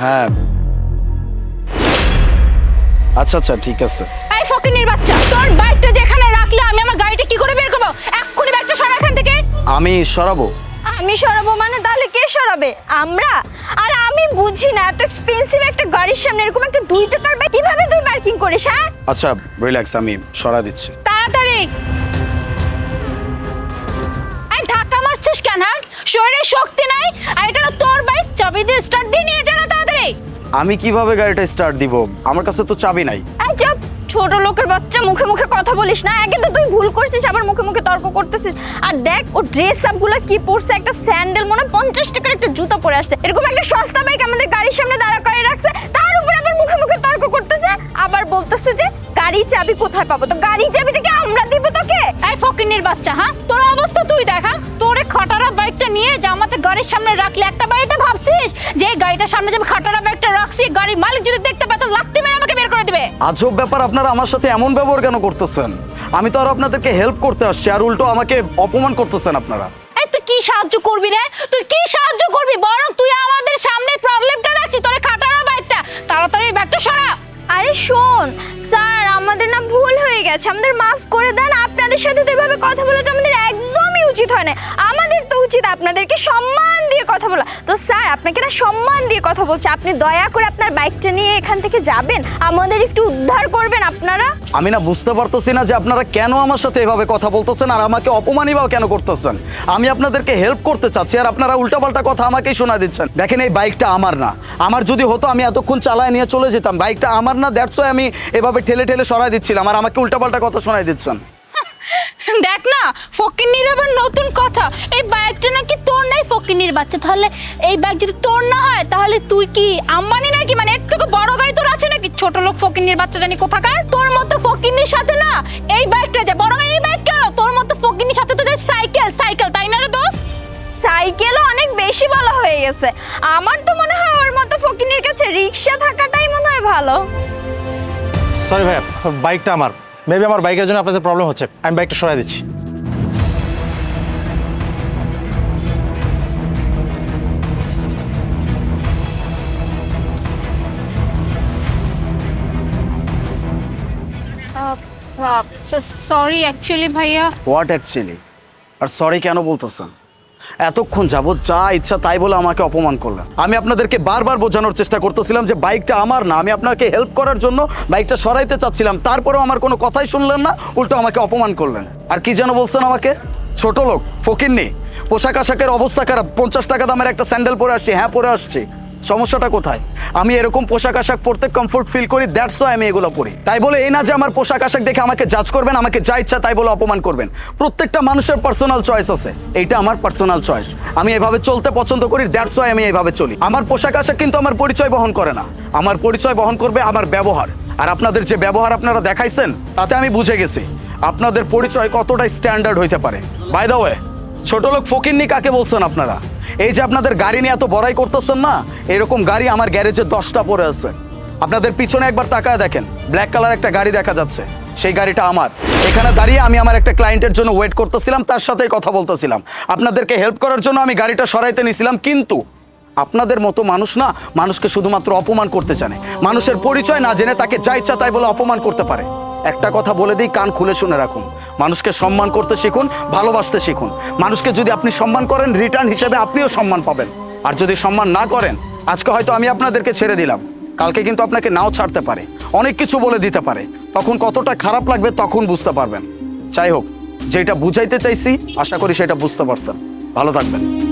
হ্যাঁ। আচ্ছা আচ্ছা ঠিক আছে। এই ফকিনির বাচ্চা তোর বাইকটা যেখানে রাখলে আমি আমার গাড়িটা কি করে বের করব? এক্ষুনি বাইকটা সরা এখান থেকে। আমি সরাবো? আমি সরাবো মানে? তাহলে কে সরাবে? আমরা? আর আমি বুঝি না এত এক্সপেন্সিভ একটা গাড়ির সামনে এরকম একটা দুই টাকার বাইক কীভাবে তুই পার্কিং করিস হ্যাঁ? আচ্ছা রিল্যাক্স আমি সরা দিচ্ছি। তাড়াতাড়ি। এই ধাক্কা মারছিস কেন হ্যাঁ? শরীরে শক্তি নাই আর এটা তোর বাইক চাবি দিয়ে স্টার্ট দিয়ে নিয়ে যা না আমি কীভাবে গাড়িটা স্টার্ট দিব? আমার কাছে তো চাবি নাই। এই চাপ! ছোট লোকের বাচ্চা মুখে মুখে কথা বলিস না। একে তো তুই ভুল করছিস আবার মুখে মুখে তর্ক করতেছিস। আর দেখ ও ড্রেস আপগুলো কি পরছে। একটা স্যান্ডেল মনে হয় পঞ্চাশ টাকার একটা জুতা পরে আসছে। এরকম একটা সস্তা বাইক আমাদের গাড়ির সামনে দাঁড়া করে রাখছে। তার উপরে আবার মুখে মুখে তর্ক করতেছে। আবার বলতেছে যে গাড়ির চাবি কোথায় পাবো? তো গাড়ির চাবিটা কি আমরা দিব তোকে? এই ফকিনির বাচ্চা হ্যাঁ? তোর অবস্থা তুই দেখা তোরে খটারা বাইকটা নিয়ে জামাতে গাড়ির সামনে রাখলে একটা বাড়িতে ভাবছিস? যে গাড়িটার সামনে যে আমি খটারা বাইকটা রাখছি গাড়ির মালিক যদি দেখতে পায় তো লাত্তি মেরে আমাকে বের করে দিবে। আজব ব্যাপার আপনারা আমার সাথে এমন ব্যবহার কেন করতেছেন? আমি তো আর আপনাদেরকে হেল্প করতে আসছি আর উল্টো আমাকে অপমান করতেছেন আপনারা। এই তুই কি সাহায্য করবি রে? তুই কি সাহায্য করবি? বরং তুই আমাদের সামনে প্রবলেমটা রাখছিস তোরে খাটারা বাইকটা তাড়াতাড়ি এই ব্যাগটা সরা। আরে শোন স্যার আমাদের না ভুল হয়ে গেছে। আমাদের মাফ করে দেন আপনাদের সাথে তো এভাবে কথা বলাটা আমাদের একদমই উচিত হয় না। আমাদের তো উচিত আপনাদেরকে সম্মান দিয়ে কথা বলা। তো স্যার আপনাকে না সম্মান দিয়ে কথা বলছে। আপনি দয়া করে আপনার বাইকটা নিয়ে এখান থেকে যাবেন। আমাদের একটু উদ্ধার করবেন আপনারা। আমি না বুঝতে পারতেছি না যে আপনারা কেন আমার সাথে এভাবে কথা বলতেছেন আর আমাকে অপমানই বা কেন করতেছেন। আমি আপনাদেরকে হেল্প করতে চাচ্ছি আর আপনারা উল্টাপাল্টা কথা আমাকেই শোনা দিচ্ছেন। দেখেন এই বাইকটা আমার না। আমার যদি হতো আমি এতক্ষণ চালায় নিয়ে চলে যেতাম। বাইকটা আমার না দ্যাটস আমি এভাবে ঠেলে ঠেলে সরাই দিচ্ছিলাম আর আমাকে উল্টাপাল্টা কথা শোনাই দিচ্ছেন। দেখ না কথা এই বাইকটা নাকি তোর নাই ফকিনির বাচ্চা। তাহলে এই বাইক যদি তোর না হয় তাহলে তুই কি আম্বানি নাকি? মানে এর থেকে বড় গাড়ি তোর আছে নাকি? ছোট লোক ফকিনির বাচ্চা জানি কোথাকার। তোর মতো ফকিনির সাথে না এই বাইকটা যায় বরং এই বাইক কেন? তোর মতো ফকিনির সাথে তো যায় সাইকেল সাইকেল তাই না রে দোস্ত? সাইকেলও অনেক বেশি বলা হয়ে গেছে। আমার তো মনে হয় ওর মতো ফকিনের কাছে রিক্সা থাকাটাই মনে হয় ভালো। সরি ভাইয়া বাইকটা আমার। মেবি আমার বাইকের জন্য আপনাদের প্রবলেম হচ্ছে। আমি বাইকটা সরাই দিচ্ছি। সরি অ্যাকচুয়ালি ভাইয়া হোয়াট অ্যাকচুয়ালি আর সরি কেন বলতেছেন? এতক্ষণ যাবত যা ইচ্ছা তাই বলে আমাকে অপমান করলেন। আমি আপনাদেরকে বারবার বোঝানোর চেষ্টা করতেছিলাম যে বাইকটা আমার না, আমি আপনাকে হেল্প করার জন্য বাইকটা সরাইতে চাচ্ছিলাম, তারপরেও আমার কোনো কথাই শুনলেন না, উল্টো আমাকে অপমান করলেন। আর কি যেন বলছেন আমাকে? ছোট লোক ফকির নেই পোশাক আশাকের অবস্থা খারাপ, পঞ্চাশ টাকা দামের একটা স্যান্ডেল পরে আসছি হ্যাঁ পরে আসছি। সমস্যাটা কোথায়? আমি এরকম পোশাক আশাক পরতে কমফোর্ট ফিল করি দ্যাটস ওয়াই আমি এগুলো পরি। তাই বলে এই না যে আমার পোশাক আশাক দেখে আমাকে জাজ করবেন, আমাকে যা ইচ্ছা তাই বলে অপমান করবেন। প্রত্যেকটা মানুষের পার্সোনাল চয়েস আছে। এইটা আমার পার্সোনাল চয়েস আমি এভাবে চলতে পছন্দ করি দ্যাটস ওয়াই আমি এইভাবে চলি। আমার পোশাক আশাক কিন্তু আমার পরিচয় বহন করে না। আমার পরিচয় বহন করবে আমার ব্যবহার। আর আপনাদের যে ব্যবহার আপনারা দেখাইছেন, তাতে আমি বুঝে গেছি। আপনাদের পরিচয় কতটা স্ট্যান্ডার্ড হইতে পারে। বাই দ্য ওয়ে ছোট লোক ফকিরনি কাকে বলছেন আপনারা? এই যে আপনাদের গাড়ি নিয়ে এত বড়াই করতেছেন না, এরকম গাড়ি আমার গ্যারেজে দশটা পড়ে আছে। আপনাদের পিছনে একবার তাকায় দেখেন ব্ল্যাক কালার একটা গাড়ি দেখা যাচ্ছে, সেই গাড়িটা আমার। এখানে দাঁড়িয়ে আমি আমার একটা ক্লায়েন্টের জন্য ওয়েট করতেছিলাম, তার সাথেই কথা বলতেছিলাম। আপনাদেরকে হেল্প করার জন্য আমি গাড়িটা সরাইতে নিছিলাম, কিন্তু আপনাদের মতো মানুষ না, মানুষকে শুধুমাত্র অপমান করতে জানে। মানুষের পরিচয় না জেনে তাকে যা ইচ্ছা তাই বলে অপমান করতে পারে। একটা কথা বলে দিই, কান খুলে শুনে রাখুন। মানুষকে সম্মান করতে শিখুন, ভালোবাসতে শিখুন। মানুষকে যদি আপনি সম্মান করেন রিটার্ন হিসেবে আপনিও সম্মান পাবেন। আর যদি সম্মান না করেন, আজকে হয়তো আমি আপনাদেরকে ছেড়ে দিলাম। কালকে কিন্তু আপনাকে নাও ছাড়তে পারে। অনেক কিছু বলে দিতে পারে। তখন কতটা খারাপ লাগবে তখন বুঝতে পারবেন। যাই হোক, যেটা বুঝাইতে চাইছি, আশা করি সেটা বুঝতে পারছেন। ভালো থাকবেন।